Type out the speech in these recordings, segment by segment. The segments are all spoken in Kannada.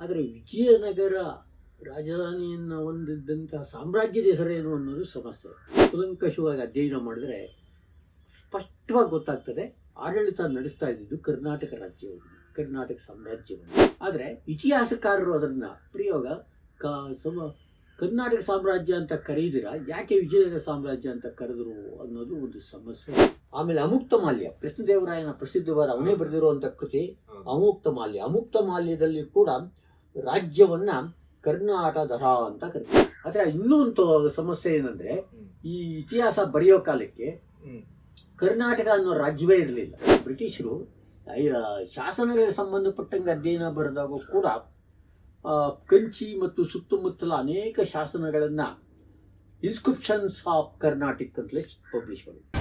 ಆದರೆ ವಿಜಯನಗರ ರಾಜಧಾನಿಯನ್ನು ಹೊಂದಿದ್ದಂತಹ ಸಾಮ್ರಾಜ್ಯದ ಹೆಸರೇನು ಅನ್ನೋದು ಸಮಸ್ಯೆ. ಕುಲಂಕಷವಾಗಿ ಅಧ್ಯಯನ ಮಾಡಿದ್ರೆ ಸ್ಪಷ್ಟವಾಗಿ ಗೊತ್ತಾಗ್ತದೆ, ಆಡಳಿತ ನಡೆಸ್ತಾ ಇದ್ದಿದ್ದು ಕರ್ನಾಟಕ ರಾಜ್ಯವನ್ನು ಕರ್ನಾಟಕ ಸಾಮ್ರಾಜ್ಯವನ್ನು ಆದರೆ ಇತಿಹಾಸಕಾರರು ಅದನ್ನ ಪ್ರಯೋಗ, ಕ, ಸಮ, ಕರ್ನಾಟಕ ಸಾಮ್ರಾಜ್ಯ ಅಂತ ಕರೀದಿರ? ಯಾಕೆ ವಿಜಯನಗರ ಸಾಮ್ರಾಜ್ಯ ಅಂತ ಕರೆದ್ರು ಅನ್ನೋದು ಒಂದು ಸಮಸ್ಯೆ. ಆಮೇಲೆ ಅಮುಕ್ತ ಮಾಲ್ಯ, ಕೃಷ್ಣದೇವರಾಯನ ಪ್ರಸಿದ್ಧವಾದ ಅವನೇ ಬರೆದಿರುವಂಥ ಕೃತಿ, ಅಮುಕ್ತ ಮಾಲ್ಯ. ಅಮುಕ್ತ ಮಾಲ್ಯದಲ್ಲಿ ಕೂಡ ರಾಜ್ಯವನ್ನ ಕರ್ನಾಟಕ ಅಂತ ಕರಿತಾರೆ. ಆದ್ರೆ ಇನ್ನೊಂದು ಸಮಸ್ಯೆ ಏನಂದ್ರೆ ಈ ಇತಿಹಾಸ ಬರೆಯೋ ಕಾಲಕ್ಕೆ. ಕರ್ನಾಟಕ ಅನ್ನೋ ರಾಜ್ಯವೇ ಇರಲಿಲ್ಲ. ಬ್ರಿಟಿಷರು ಶಾಸನಗಳಿಗೆ ಸಂಬಂಧಪಟ್ಟಂಗೆ ಅಧ್ಯಯನ ಬರೆದಾಗ ಕೂಡ ಕಂಚಿ ಮತ್ತು ಸುತ್ತಮುತ್ತಲ ಅನೇಕ ಶಾಸನಗಳನ್ನ ಇನ್ಸ್ಕ್ರಿಪ್ಷನ್ಸ್ ಆಫ್ ಕರ್ನಾಟಕ ಅಂತಲೇ ಪಬ್ಲಿಷ್ ಮಾಡಿದ್ರು.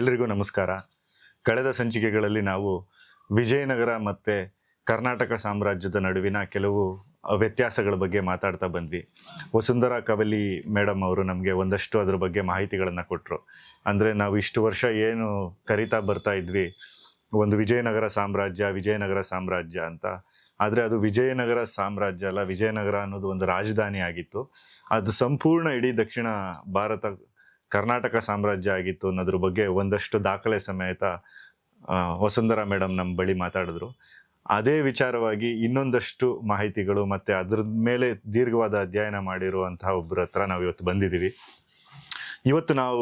ಎಲ್ರಿಗೂ ನಮಸ್ಕಾರ. ಕಳೆದ ಸಂಚಿಕೆಗಳಲ್ಲಿ ನಾವು ವಿಜಯನಗರ ಮತ್ತು ಕರ್ನಾಟಕ ಸಾಮ್ರಾಜ್ಯದ ನಡುವಿನ ಕೆಲವು ವ್ಯತ್ಯಾಸಗಳ ಬಗ್ಗೆ ಮಾತಾಡ್ತಾ ಬಂದ್ವಿ. ವಸುಂಧರಾ ಕವಲಿ ಮೇಡಮ್ ಅವರು ನಮಗೆ ಒಂದಷ್ಟು ಅದ್ರ ಬಗ್ಗೆ ಮಾಹಿತಿಗಳನ್ನು ಕೊಟ್ಟರು ಅಂದರೆ ನಾವು ಇಷ್ಟು ವರ್ಷ ಏನು ಕರಿತಾ ಬರ್ತಾ ಇದ್ವಿ. ಒಂದು ವಿಜಯನಗರ ಸಾಮ್ರಾಜ್ಯ ವಿಜಯನಗರ ಸಾಮ್ರಾಜ್ಯ ಅಂತ. ಆದರೆ ಅದು ವಿಜಯನಗರ ಸಾಮ್ರಾಜ್ಯ ಅಲ್ಲ, ವಿಜಯನಗರ ಅನ್ನೋದು ಒಂದು ರಾಜಧಾನಿ ಆಗಿತ್ತು. ಅದು ಸಂಪೂರ್ಣ ಇಡೀ ದಕ್ಷಿಣ ಭಾರತ ಕರ್ನಾಟಕ ಸಾಮ್ರಾಜ್ಯ ಆಗಿತ್ತು ಅನ್ನೋದ್ರ ಬಗ್ಗೆ ಒಂದಷ್ಟು ದಾಖಲೆ ಸಮೇತ ವಸುಂಧರಾ ಮೇಡಮ್ ನಮ್ಮ ಬಳಿ ಮಾತಾಡಿದ್ರು. ಅದೇ ವಿಚಾರವಾಗಿ ಇನ್ನೊಂದಷ್ಟು ಮಾಹಿತಿಗಳು ಮತ್ತೆ ಅದ್ರ ಮೇಲೆ ದೀರ್ಘವಾದ ಅಧ್ಯಯನ ಮಾಡಿರುವಂತಹ ಒಬ್ಬರ ಹತ್ರ ನಾವು ಇವತ್ತು ಬಂದಿದ್ದೀವಿ. ಇವತ್ತು ನಾವು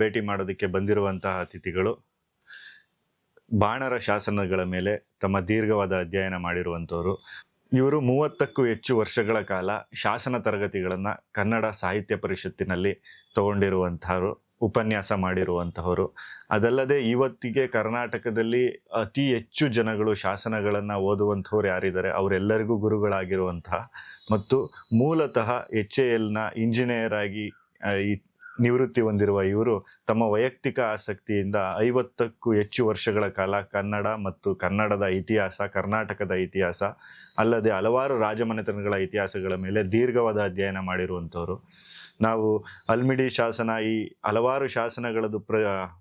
ಭೇಟಿ ಮಾಡೋದಕ್ಕೆ ಬಂದಿರುವಂತಹ ಅತಿಥಿಗಳು ಬಾಣರ ಶಾಸನಗಳ ಮೇಲೆ ತಮ್ಮ ದೀರ್ಘವಾದ ಅಧ್ಯಯನ ಮಾಡಿರುವಂಥವ್ರು. ಇವರು ಮೂವತ್ತಕ್ಕೂ ಹೆಚ್ಚು ವರ್ಷಗಳ ಕಾಲ ಶಾಸನ ತರಗತಿಗಳನ್ನು ಕನ್ನಡ ಸಾಹಿತ್ಯ ಪರಿಷತ್ತಿನಲ್ಲಿ ತಗೊಂಡಿರುವಂತಹವರು, ಉಪನ್ಯಾಸ ಮಾಡಿರುವಂತಹವರು. ಅದಲ್ಲದೆ ಇವತ್ತಿಗೆ ಕರ್ನಾಟಕದಲ್ಲಿ ಅತಿ ಹೆಚ್ಚು ಜನಗಳು ಶಾಸನಗಳನ್ನು ಓದುವಂಥವ್ರು ಯಾರಿದ್ದಾರೆ, ಅವರೆಲ್ಲರಿಗೂ ಗುರುಗಳಾಗಿರುವಂತಹ ಮತ್ತು ಮೂಲತಃ ಎಚ್ ಎ ಎಲ್ನ ಇಂಜಿನಿಯರ್ ಆಗಿ ನಿವೃತ್ತಿ ಹೊಂದಿರುವ ಇವರು ತಮ್ಮ ವೈಯಕ್ತಿಕ ಆಸಕ್ತಿಯಿಂದ ಐವತ್ತಕ್ಕೂ ಹೆಚ್ಚು ವರ್ಷಗಳ ಕಾಲ ಕನ್ನಡ ಮತ್ತು ಕನ್ನಡದ ಇತಿಹಾಸ ಕರ್ನಾಟಕದ ಇತಿಹಾಸ ಅಲ್ಲದೆ ಹಲವಾರು ರಾಜಮನೆತನಗಳ ಇತಿಹಾಸಗಳ ಮೇಲೆ ದೀರ್ಘವಾದ ಅಧ್ಯಯನ ಮಾಡಿರುವಂಥವ್ರು. ನಾವು ಅಲ್ಮಿಡಿ ಶಾಸನ ಈ ಹಲವಾರು ಶಾಸನಗಳದ್ದು ಪ್ರ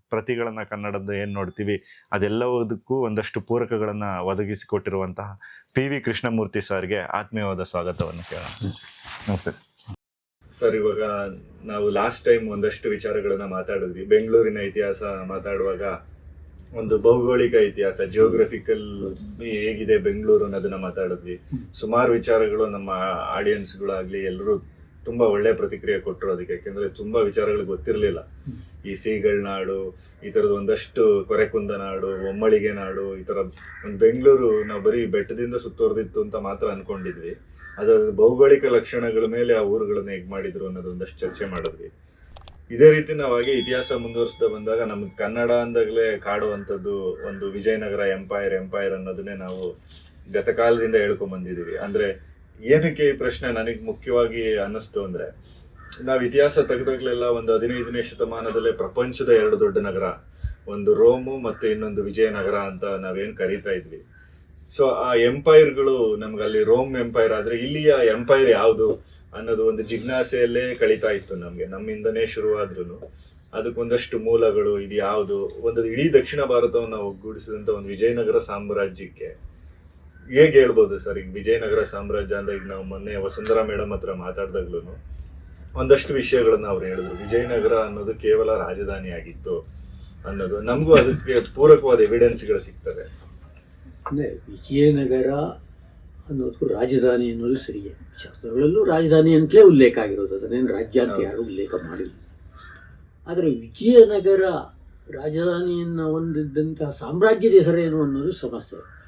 ಪ್ರತಿಗಳನ್ನು ಕನ್ನಡದ ಏನು ನೋಡ್ತೀವಿ ಅದೆಲ್ಲದಕ್ಕೂ ಒಂದಷ್ಟು ಪೂರಕಗಳನ್ನು ಒದಗಿಸಿಕೊಟ್ಟಿರುವಂತಹ ಪಿ ವಿ ಕೃಷ್ಣಮೂರ್ತಿ ಸರ್ಗೆ ಆತ್ಮೀಯವಾದ ಸ್ವಾಗತವನ್ನು ಕೇಳೋಣ. ನಮಸ್ತೆ ಸರ್, ಇವಾಗ ನಾವು ಲಾಸ್ಟ್ ಟೈಮ್ ಒಂದಷ್ಟು ವಿಚಾರಗಳನ್ನ ಮಾತಾಡಿದ್ವಿ. ಬೆಂಗಳೂರಿನ ಇತಿಹಾಸ ಮಾತಾಡುವಾಗ ಒಂದು ಭೌಗೋಳಿಕ ಇತಿಹಾಸ ಜಿಯೋಗ್ರಫಿಕಲ್ ಹೇಗಿದೆ ಬೆಂಗಳೂರು ಅನ್ನೋದನ್ನ ಮಾತಾಡಿದ್ವಿ. ಸುಮಾರು ವಿಚಾರಗಳು ನಮ್ಮ ಆಡಿಯನ್ಸ್ಗಳಾಗ್ಲಿ ಎಲ್ಲರೂ ತುಂಬಾ ಒಳ್ಳೆ ಪ್ರತಿಕ್ರಿಯೆ ಕೊಟ್ಟರು ಅದಕ್ಕೆ, ಯಾಕೆಂದ್ರೆ ತುಂಬಾ ವಿಚಾರಗಳು ಗೊತ್ತಿರಲಿಲ್ಲ. ಈ ಸೀಗಳ ನಾಡು, ಈ ತರದ ಒಂದಷ್ಟು ಕೊರೆಕುಂದ ನಾಡು, ಒಮ್ಮಳಿಗೆ ನಾಡು, ಈ ತರ ಒಂದು ಬೆಂಗಳೂರು ನಾವು ಬರೀ ಬೆಟ್ಟದಿಂದ ಸುತ್ತುವರೆದಿತ್ತು ಅಂತ ಮಾತ್ರ ಅನ್ಕೊಂಡಿದ್ವಿ. ಅದರ ಭೌಗೋಳಿಕ ಲಕ್ಷಣಗಳ ಮೇಲೆ ಆ ಊರುಗಳನ್ನ ಹೇಗ್ ಮಾಡಿದ್ರು ಅನ್ನೋದೊಂದಷ್ಟು ಚರ್ಚೆ ಮಾಡಿದ್ವಿ. ಇದೇ ರೀತಿ ನಾವು ಹಾಗೆ ಇತಿಹಾಸ ಮುಂದುವರಿಸ್ತಾ ಬಂದಾಗ ನಮ್ಗೆ ಕನ್ನಡ ಅಂದಾಗಲೇ ಕಾಡುವಂಥದ್ದು ಒಂದು ವಿಜಯನಗರ ಎಂಪೈರ್ ಎಂಪೈರ್ ಅನ್ನೋದನ್ನೇ ನಾವು ಗತಕಾಲದಿಂದ ಹೇಳ್ಕೊಂಡ್ ಬಂದಿದೀವಿ ಅಂದ್ರೆ ಏನಕ್ಕೆ ಈ ಪ್ರಶ್ನೆ ನನಗೆ ಮುಖ್ಯವಾಗಿ ಅನ್ನಿಸ್ತು ಅಂದ್ರೆ, ನಾವು ಇತಿಹಾಸ ತೆಗೆದಾಗ್ಲೆಲ್ಲ ಒಂದು ಹದಿನೈದನೇ ಶತಮಾನದಲ್ಲೇ ಪ್ರಪಂಚದ ಎರಡು ದೊಡ್ಡ ನಗರ, ಒಂದು ರೋಮು ಮತ್ತೆ ಇನ್ನೊಂದು ವಿಜಯನಗರ ಅಂತ ನಾವೇನ್ ಕರೀತಾ ಇದ್ವಿ. ಸೊ ಆ ಎಂಪೈರ್ಗಳು ನಮ್ಗೆ ಅಲ್ಲಿ ರೋಮ್ ಎಂಪೈರ್ ಆದ್ರೆ ಇಲ್ಲಿಯ ಎಂಪೈರ್ ಯಾವುದು ಅನ್ನೋದು ಒಂದು ಜಿಜ್ಞಾಸೆಯಲ್ಲೇ ಕಳೀತಾ ಇತ್ತು ನಮ್ಗೆ, ನಮ್ಮಿಂದನೇ ಶುರುವಾದ್ರೂ ಅದಕ್ಕೊಂದಷ್ಟು ಮೂಲಗಳು ಇದು ಯಾವುದು ಒಂದು ಇಡೀ ದಕ್ಷಿಣ ಭಾರತವನ್ನು ಒಗ್ಗೂಡಿಸಿದಂತ ಒಂದು ವಿಜಯನಗರ ಸಾಮ್ರಾಜ್ಯಕ್ಕೆ. ಹೇಗೆ ಹೇಳ್ಬೋದು ಸರ್? ಈಗ ವಿಜಯನಗರ ಸಾಮ್ರಾಜ್ಯ ಅಂತ ಈಗ ನಾವು ಮೊನ್ನೆ ವಸುಂಧರಾ ಮೇಡಮ್ ಹತ್ರ ಮಾತಾಡ್ದಾಗ್ಲೂ ಒಂದಷ್ಟು ವಿಷಯಗಳನ್ನ ಅವ್ರು ಹೇಳಿದ್ರು. ವಿಜಯನಗರ ಅನ್ನೋದು ಕೇವಲ ರಾಜಧಾನಿ ಆಗಿತ್ತು ಅನ್ನೋದು. ನಮಗೂ ಅದಕ್ಕೆ ಪೂರಕವಾದ ಎವಿಡೆನ್ಸ್ಗಳು ಸಿಗ್ತವೆ. ಅಂದರೆ ವಿಜಯನಗರ ಅನ್ನೋದು ರಾಜಧಾನಿ ಅನ್ನೋದು ಸರಿಯೇ. ಶಾಸ್ತ್ರಗಳಲ್ಲೂ ರಾಜಧಾನಿ ಅಂತಲೇ ಉಲ್ಲೇಖ ಆಗಿರೋದು. ಅದನ್ನೇನು ರಾಜ್ಯ ಅಂತ. ಯಾರೂ ಉಲ್ಲೇಖ ಮಾಡಿಲ್ಲ. ಆದರೆ ವಿಜಯನಗರ ರಾಜಧಾನಿಯನ್ನು ಹೊಂದಿದ್ದಂತಹ ಸಾಮ್ರಾಜ್ಯದ ಹೆಸರೇನು ಅನ್ನೋದು ಸಮಸ್ಯೆ.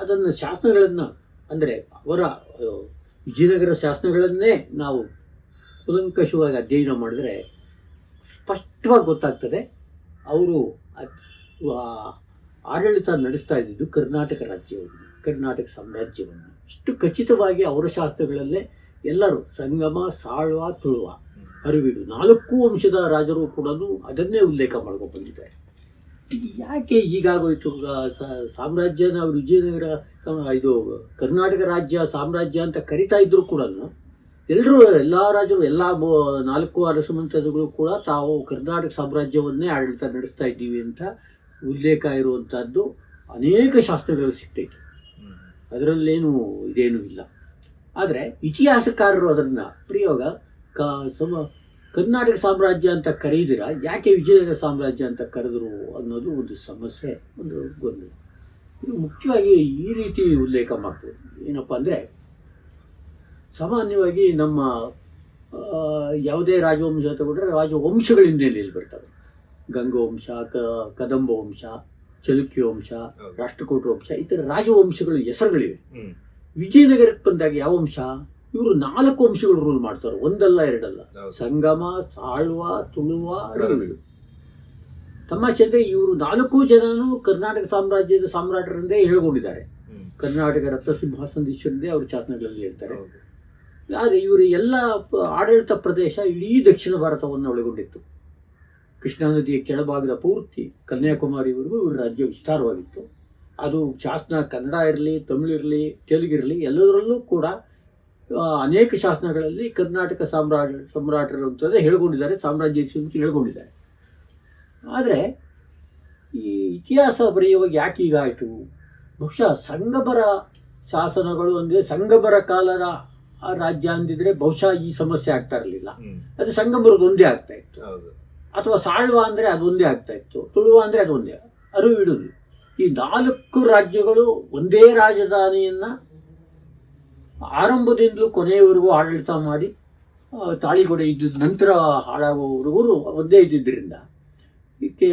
ಅದನ್ನು ಶಾಸನಗಳನ್ನು ಅಂದರೆ ಅವರ ವಿಜಯನಗರ ಶಾಸನಗಳನ್ನೇ ನಾವು ಕುಲಂಕಷವಾಗಿ ಅಧ್ಯಯನ ಮಾಡಿದ್ರೆ ಸ್ಪಷ್ಟವಾಗಿ ಗೊತ್ತಾಗ್ತದೆ. ಅವರು ಆಡಳಿತ ನಡೆಸ್ತಾ ಇದ್ದಿದ್ದು ಕರ್ನಾಟಕ ರಾಜ್ಯವನ್ನು ಕರ್ನಾಟಕ ಸಾಮ್ರಾಜ್ಯವನ್ನು. ಇಷ್ಟು ಖಚಿತವಾಗಿ ಅವರ ಶಾಸ್ತ್ರಗಳಲ್ಲೇ ಎಲ್ಲರೂ ಸಂಗಮ ಸಾಳ್ವ ತುಳುವ ಅರಿವಿಡು ನಾಲ್ಕು ವಂಶದ ರಾಜರು ಕೂಡ ಅದನ್ನೇ ಉಲ್ಲೇಖ ಮಾಡ್ಕೊಂಡು ಬಂದಿದ್ದಾರೆ. ಯಾಕೆ ಹೀಗಾಗೋಯ್ತು ಸಾಮ್ರಾಜ್ಯನ ವಿಜಯನಗರ ಇದು ಕರ್ನಾಟಕ ರಾಜ್ಯ ಸಾಮ್ರಾಜ್ಯ ಅಂತ ಕರಿತಾ ಇದ್ರು ಕೂಡ ಎಲ್ಲರೂ ಎಲ್ಲ ರಾಜರು ಎಲ್ಲ ನಾಲ್ಕು ಅರಸಮಂತ್ರಗಳು ಕೂಡ ತಾವು ಕರ್ನಾಟಕ ಸಾಮ್ರಾಜ್ಯವನ್ನೇ ಆಡಳಿತ ನಡೆಸ್ತಾ ಇದ್ದೀವಿ ಅಂತ ಉಲ್ಲೇಖ ಇರುವಂಥದ್ದು ಅನೇಕ ಶಾಸ್ತ್ರಗಳು ಸಿಗ್ತೈತೆ. ಅದರಲ್ಲೇನು ಇದೇನೂ ಇಲ್ಲ. ಆದರೆ ಇತಿಹಾಸಕಾರರು ಅದನ್ನು ಪ್ರಯೋಗ, ಕ, ಸಮ ಕರ್ನಾಟಕ ಸಾಮ್ರಾಜ್ಯ ಅಂತ ಕರೀದಿರ? ಯಾಕೆ ವಿಜಯನಗರ ಸಾಮ್ರಾಜ್ಯ ಅಂತ ಕರೆದ್ರು ಅನ್ನೋದು ಒಂದು ಸಮಸ್ಯೆ ಒಂದು ಗೊಂದಲ. ಇದು ಮುಖ್ಯವಾಗಿ ಈ ರೀತಿ ಉಲ್ಲೇಖ ಮಾಡ್ತದೆ ಏನಪ್ಪ ಅಂದರೆ ಸಾಮಾನ್ಯವಾಗಿ ನಮ್ಮ ಯಾವುದೇ ರಾಜವಂಶ ತಗೊಂಡ್ರೆ ರಾಜವಂಶಗಳ ಇಲ್ಲಿ ಬರ್ತವೆ. ಗಂಗವಂಶ ಕ ಕದಂಬ ವಂಶ ಚಲುಕ್ಯ ವಂಶ ರಾಷ್ಟ್ರಕೂಟ ವಂಶ ಈ ಥರ ರಾಜವಂಶಗಳು ಹೆಸರುಗಳಿವೆ. ವಿಜಯನಗರಕ್ಕೆ ಬಂದಾಗ ಯಾವ ವಂಶ ಇವರು ನಾಲ್ಕು ಅಂಶಗಳು ರೂಲ್ ಮಾಡ್ತಾರೆ. ಒಂದಲ್ಲ ಎರಡಲ್ಲ. ಸಂಗಮ ಸಾಳ್ವ ತುಳುವ ಅರವಿಡು ತಮಾಷೆ ಅಂದರೆ ಇವರು ನಾಲ್ಕು ಜನನು ಕರ್ನಾಟಕ ಸಾಮ್ರಾಜ್ಯದ ಸಾಮ್ರಾಟರಂದೇ ಹೇಳ್ಕೊಂಡಿದ್ದಾರೆ. ಕರ್ನಾಟಕ ರತ್ನ ಸಿಂಹಾಸನದೀಶ್ವರದೇ ಅವ್ರ ಶಾಸನಗಳಲ್ಲಿ ಹೇಳ್ತಾರೆ. ಆದರೆ ಇವರು ಎಲ್ಲ ಆಡಳಿತ ಪ್ರದೇಶ ಇಡೀ ದಕ್ಷಿಣ ಭಾರತವನ್ನು ಒಳಗೊಂಡಿತ್ತು. ಕೃಷ್ಣಾ ನದಿಯ ಕೆಳಭಾಗದ ಪೂರ್ತಿ ಕನ್ಯಾಕುಮಾರಿವರೆಗೂ ಇವರು ರಾಜ್ಯ ವಿಸ್ತಾರವಾಗಿತ್ತು. ಅದು ಶಾಸನ ಕನ್ನಡ ಇರಲಿ ತಮಿಳಿರಲಿ ತೆಲುಗಿರಲಿ ಎಲ್ಲದರಲ್ಲೂ ಕೂಡ ಅನೇಕ ಶಾಸನಗಳಲ್ಲಿ ಕರ್ನಾಟಕ ಸಾಮ್ರಾಜ್ಯ ಸಾಮ್ರಾಟರು ಅಂತಂದರೆ ಹೇಳ್ಕೊಂಡಿದ್ದಾರೆ ಸಾಮ್ರಾಜ್ಯ ಅಂತ ಹೇಳ್ಕೊಂಡಿದ್ದಾರೆ. ಆದರೆ ಈ ಇತಿಹಾಸ ಬರೆಯುವಾಗ ಯಾಕೆ ಹೀಗಾಯಿತು ಬಹುಶಃ ಸಂಗಮರ ಶಾಸನಗಳು ಅಂದರೆ ಸಂಗಮರ ಕಾಲದ ಆ ರಾಜ್ಯ ಅಂದಿದ್ರೆ ಬಹುಶಃ ಈ ಸಮಸ್ಯೆ ಆಗ್ತಾ ಇರಲಿಲ್ಲ. ಅದು ಸಂಗಮರದ್ದು ಒಂದೇ ಆಗ್ತಾ ಇತ್ತು. ಅಥವಾ ಸಾಳ್ವ ಅಂದರೆ ಅದು ಒಂದೇ ಆಗ್ತಾ ಇತ್ತು. ತುಳುವ ಅಂದರೆ ಅದು ಒಂದೇ. ಅರಿವಿಡುದು ಈ ನಾಲ್ಕು ರಾಜ್ಯಗಳು ಒಂದೇ ರಾಜಧಾನಿಯನ್ನ ಆರಂಭದಿಂದಲೂ ಕೊನೆಯವರೆಗೂ ಆಡಳಿತ ಮಾಡಿ ತಾಳಿಗೊಡೆ ಇದ್ದ ನಂತರ ಹಾಳಾಗುವವರೆಗೂ ಒಂದೇ ಇದ್ದಿದ್ದರಿಂದ ಇದಕ್ಕೆ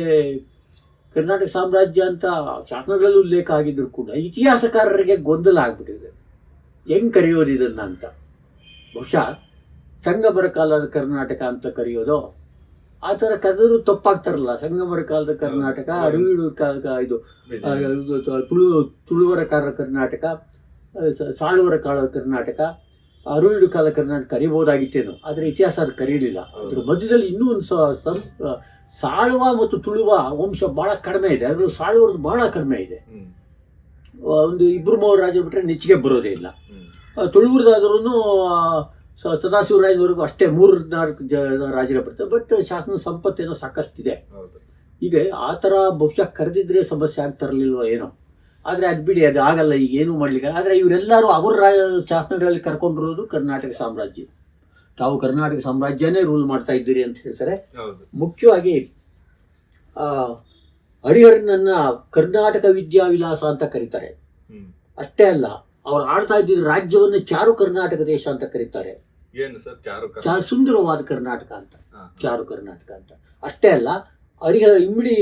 ಕರ್ನಾಟಕ ಸಾಮ್ರಾಜ್ಯ ಅಂತ ಶಾಸನಗಳಲ್ಲಿ ಉಲ್ಲೇಖ ಆಗಿದ್ರು ಕೂಡ ಇತಿಹಾಸಕಾರರಿಗೆ ಗೊಂದಲ ಆಗ್ಬಿಟ್ಟಿದೆ. ಹೆಂಗ್ ಕರೆಯೋದು ಇದನ್ನು ಅಂತ? ಬಹುಶಃ ಸಂಗಮರ ಕಾಲದ ಕರ್ನಾಟಕ ಅಂತ ಕರೆಯೋದು? ಆ ಥರ ಕರೆದ್ರು ತಪ್ಪಾಗ್ತಾರಲ್ಲ ಸಂಗಮರ ಕಾಲದ ಕರ್ನಾಟಕ ಹೌದು. ಕಾಲದ ಇದು ತುಳು ತುಳುವರ ಕಾಲ ಕರ್ನಾಟಕ ಸಾಳುವರ ಕಾಲ ಕರ್ನಾಟಕ ಅರುಳುಡು ಕಾಲ ಕರ್ನಾಟಕ ಕರಿಬಹುದಾಗಿತ್ತೇನು ಆದರೆ ಇತಿಹಾಸ ಅದು ಕರೀಲಿಲ್ಲ. ಅದ್ರ ಮಧ್ಯದಲ್ಲಿ ಇನ್ನೂ ಒಂದು ಸಾಳುವ ಮತ್ತು ತುಳುವ ವಂಶ ಬಹಳ ಕಡಿಮೆ ಇದೆ. ಅದರಲ್ಲೂ ಸಾಳುವರದ್ದು ಬಹಳ ಕಡಿಮೆ ಇದೆ. ಒಂದು ಇಬ್ಬರು ಮೂವರು ರಾಜರು ಬಿಟ್ಟರೆ ನೆಚ್ಚಿಗೆ ಬರೋದೇ ಇಲ್ಲ. ತುಳುವರದಾದ್ರೂ ಸದಾಶಿವರಾಯನವರೆಗೂ ಅಷ್ಟೇ ಮೂರು ನಾಲ್ಕು ಜ ರಾಜರ ಬರ್ತದೆ ಬಟ್ ಶಾಸನ ಸಂಪತ್ತೇನೋ ಸಾಕಷ್ಟಿದೆ. ಈಗ ಆ ಥರ ಬಹುಶಃ ಕರೆದಿದ್ರೆ ಸಮಸ್ಯೆ ಆಗ್ತಾರಲಿಲ್ವ ಏನೋ. ಆದರೆ ಅದು ಬಿಡಿ ಅದು ಆಗಲ್ಲ ಈಗ ಏನೂ ಮಾಡ್ಲಿಕ್ಕೆ ಆದರೆ ಇವರೆಲ್ಲರೂ ಅವರ ಶಾಸನಗಳಲ್ಲಿ ಕರ್ಕೊಂಡಿರೋದು ಕರ್ನಾಟಕ ಸಾಮ್ರಾಜ್ಯ. ತಾವು ಕರ್ನಾಟಕ ಸಾಮ್ರಾಜ್ಯನೇ ರೂಲ್ ಮಾಡ್ತಾ ಇದ್ದೀರಿ ಅಂತ ಹೇಳ್ತಾರೆ. ಮುಖ್ಯವಾಗಿ ಆ, ಹರಿಹರನನ್ನ ಕರ್ನಾಟಕ ವಿದ್ಯಾವಿಲಾಸ ಅಂತ ಕರೀತಾರೆ. ಅಷ್ಟೇ ಅಲ್ಲ ಅವ್ರು ಆಡ್ತಾ ಇದ್ದಿದ್ದ ರಾಜ್ಯವನ್ನು ಚಾರು ಕರ್ನಾಟಕ ದೇಶ ಅಂತ ಕರೀತಾರೆ. ಏನು ಸರ್ ಚಾರು ಸುಂದರವಾದ ಕರ್ನಾಟಕ ಅಂತ. ಚಾರು ಕರ್ನಾಟಕ ಅಂತ. ಅಷ್ಟೇ ಅಲ್ಲ ಹರಿಹರ ಇಮ್ಮಡಿ